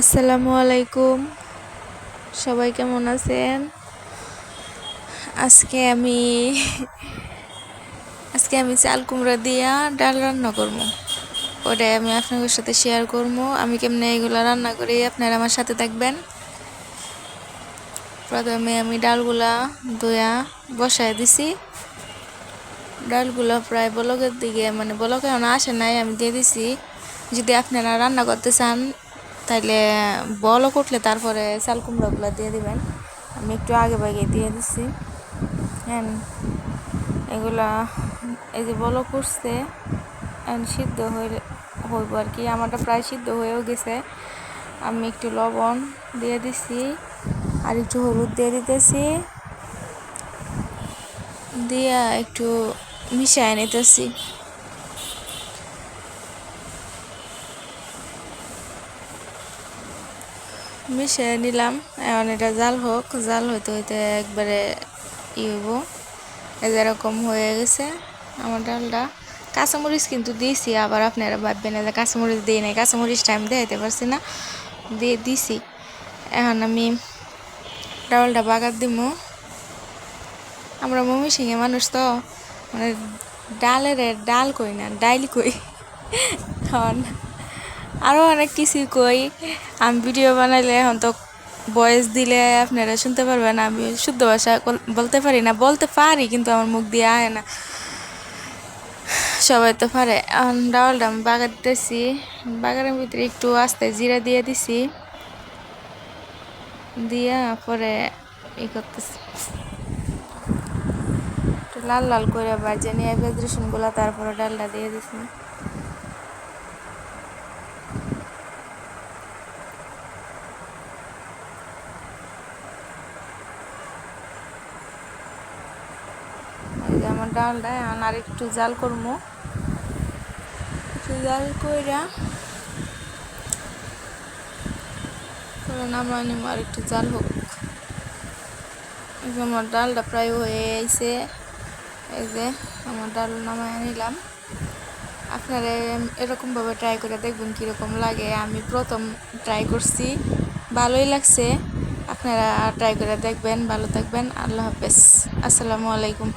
আসসালামু আলাইকুম। সবাই কেমন আছেন? আজকে আমি আজকে আমি চাল কুমড়া দিয়া ডাল রান্না করব। ওটাই আমি আপনাদের সাথে শেয়ার করব। আমি কেমনে এগুলো রান্না করি আপনারা আমার সাথে থাকবেন। প্রথমে আমি ডালগুলা ধোয়া বসায় দিছি। ডালগুলো প্রায় বলকের দিকে মানে বলকে আসে নাই, আমি দিয়ে দিছি। যদি আপনারা রান্না করতে চান তাইলে বলও উঠলে তারপরে চাল কুমড়োগুলো দিয়ে দিবেন। আমি একটু আগে ভাগে দিয়ে দিচ্ছি হ্যাঁ এগুলা এই যে বলক করছে সিদ্ধ হয়ে হইব আর কি। আমারটা প্রায় সিদ্ধ হয়েও গেছে। আমি একটু লবণ দিয়ে দিছি আর একটু হলুদ দিয়ে দিতেছি। দিয়া একটু মিশাই নিতেছি। মিশিয়ে নিলাম। এখন এটা জাল হোক, জাল হইতে হইতে একবারে ই হইব। এরকম হয়ে গেছে আমার ডালটা। কাঁচামরিচ কিন্তু দিয়েছি, আবার আপনারা ভাববেন যে কাঁচামরিচ দিই নাই, কাঁচামরিচ টাইম দেখাইতে পারছি না। দিয়ে দিছি। এখন আমি ডালটা বাগার দিব আমরা মমি সিংহে মানুষ তো মানে ডালের ডাল কই না, ডাইল কই? কারণ আরও অনেক কিছুই কই। আমি ভিডিও বানাইলে এখন তো বয়েস দিলে আপনারা শুনতে পারবেন, আমি শুদ্ধ ভাষা বলতে পারি না, বলতে পারি কিন্তু আমার মুখ দিয়ে আয় না। সবাই তো পারে। ডালটা আমি বাগার দিতেছি বাগারের ভিতরে একটু আস্তে জিরা দিয়ে দিছি। দিয়া পরে ই করতেছি। লাল লাল করে বাজে নিয়ে পেঁয়াজ রসুনগুলো তারপরে ডালটা দিয়ে দিছি। আমার ডালটা এখন আর একটু জাল করব। একটু জাল কইরা নামাই নিম, আর একটু জাল হোক। আমার ডালটা প্রায় হয়ে আইছে। এই যে আমার ডাল নামাই নিলাম। আপনারা এরকমভাবে ট্রাই করে দেখবেন কীরকম লাগে। আমি প্রথম ট্রাই করছি। ভালোই লাগছে। আপনারা ট্রাই করে দেখবেন। ভালো থাকবেন। আল্লাহ হাফেজ। আসসালামু আলাইকুম।